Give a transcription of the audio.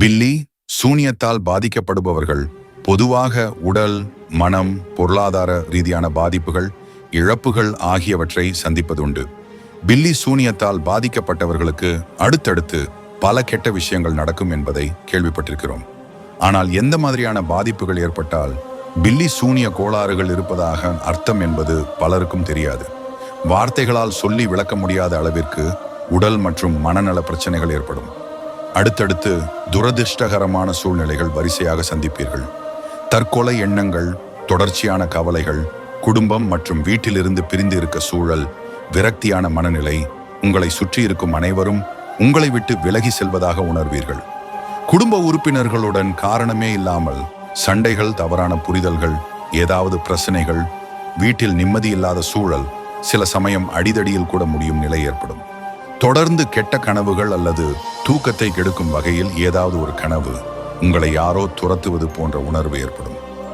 பில்லி சூனியத்தால் பாதிக்கப்படுபவர்கள் பொதுவாக உடல் மனம் பொருளாதார ரீதியான பாதிப்புகள் இழப்புகள் ஆகியவற்றை சந்திப்பதுண்டு. பில்லி சூனியத்தால் பாதிக்கப்பட்டவர்களுக்கு அடுத்தடுத்து பல கெட்ட விஷயங்கள் நடக்கும் என்பதை கேள்விப்பட்டிருக்கிறோம். ஆனால் எந்த மாதிரியான பாதிப்புகள் ஏற்பட்டால் பில்லி சூனிய கோளாறுகள் இருப்பதாக அர்த்தம் என்பது பலருக்கும் தெரியாது. வார்த்தைகளால் சொல்லி விளக்க முடியாத அளவிற்கு உடல் மற்றும் மனநல பிரச்சனைகள் ஏற்படும். அடுத்தடுத்து துரதிர்ஷ்டகரமான சூழ்நிலைகள் வரிசையாக சந்திப்பீர்கள். தற்கொலை எண்ணங்கள் தொடர்ச்சியான கவலைகள் குடும்பம் மற்றும் வீட்டிலிருந்து பிரிந்து இருக்க சூழல் விரக்தியான மனநிலை உங்களை சுற்றி இருக்கும் அனைவரும் உங்களை விட்டு விலகி செல்வதாக உணர்வீர்கள். குடும்ப உறுப்பினர்களுடன் காரணமே இல்லாமல் சண்டைகள் தவறான புரிதல்கள் ஏதாவது பிரச்சனைகள் வீட்டில் நிம்மதி இல்லாத சூழல் சில சமயம் அடிதடியில் கூட முடியும் நிலை ஏற்படும். தொடர்ந்து கெட்ட கனவுகள் அல்லது தூக்கத்தை கெடுக்கும் வகையில் ஏதாவது ஒரு கனவு உங்களை யாரோ துரத்துவது போன்ற உணர்வு ஏற்படும்.